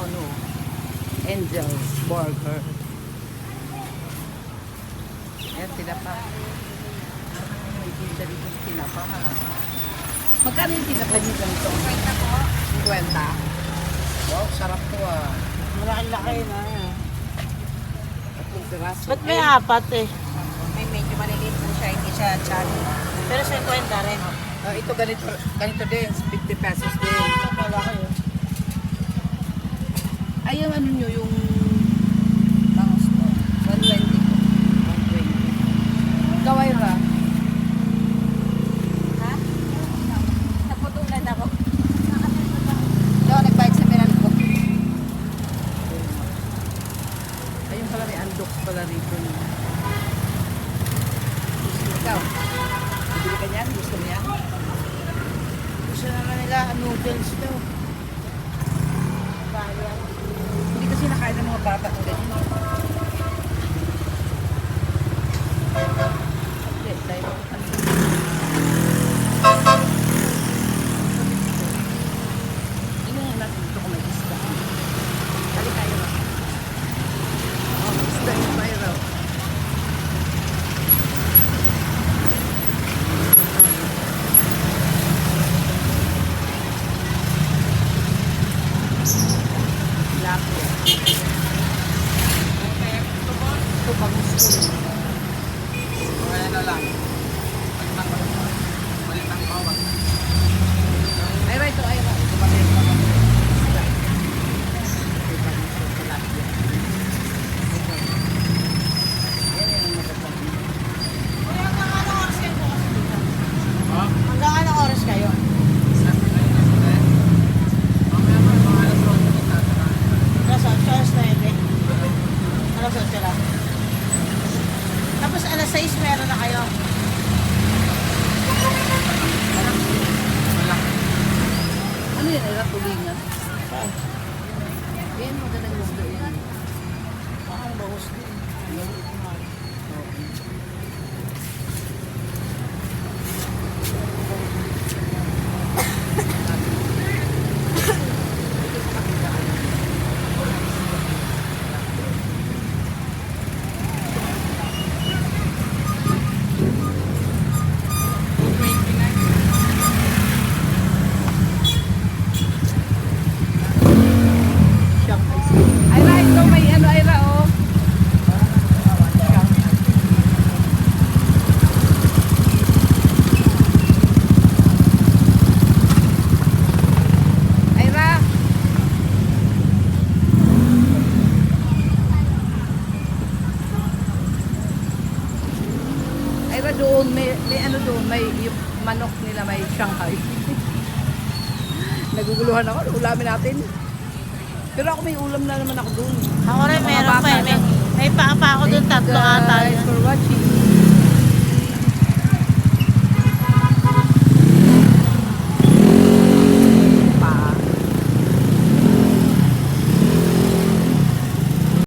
ano, Angel's Burger. Ayan, tinapa. May tinda dito sa tinapa. Magkano yung tinapa niyo ganito? 50 po. 50? Wow, sarap to ah. Malaki-laki na. Tatlong piraso. Ba't may apat eh? May medyo maliliit po siya, hindi siya chubby. Pero 50 rin. Ah, ito ganito, ganito din, 50 pesos din. Malaki eh. Ay, yung ano nyo, yung Bangus po. 120 po. 120. Kawaira. Ha? Naputulan ako. No, nagbayad sa Meran po. Ayun pala, may undox pala rito. Ikaw. Bibili ka niyan? Gusto yan? Gusto naman nila noodles daw. しいな、でもバータコで。Pang gusto. Kaya na lang. Balik ng bawang. Ay, right, ito, ay, right. Ito pa rin, ito pa rin. Isda. Ito pa rin, ito, tilapia. Ito. Yan yung magandang. Hanggang anong oras kayo bukas dito? Ha? Hanggang anong oras kayo? Mamaya pa yung mga alas 8 na tatarahan. Alas 8, alas 9. Alas 8 lang. 6 meron na kayo. Ano yan? Ay, tulingan. Yan, magandang gusto yan. Parang bahus din. Ay, right, ito may ano, ay, ra, oh. Ay, ra. Ay, ra, doon, may, may ano doon, may yung manok nila, may Shanghai. Naguguluhan ako, ulamin natin. Pero ako may ulam na naman ako doon. Ako rin meron pa eh. May, may pa pa ako doon tatlo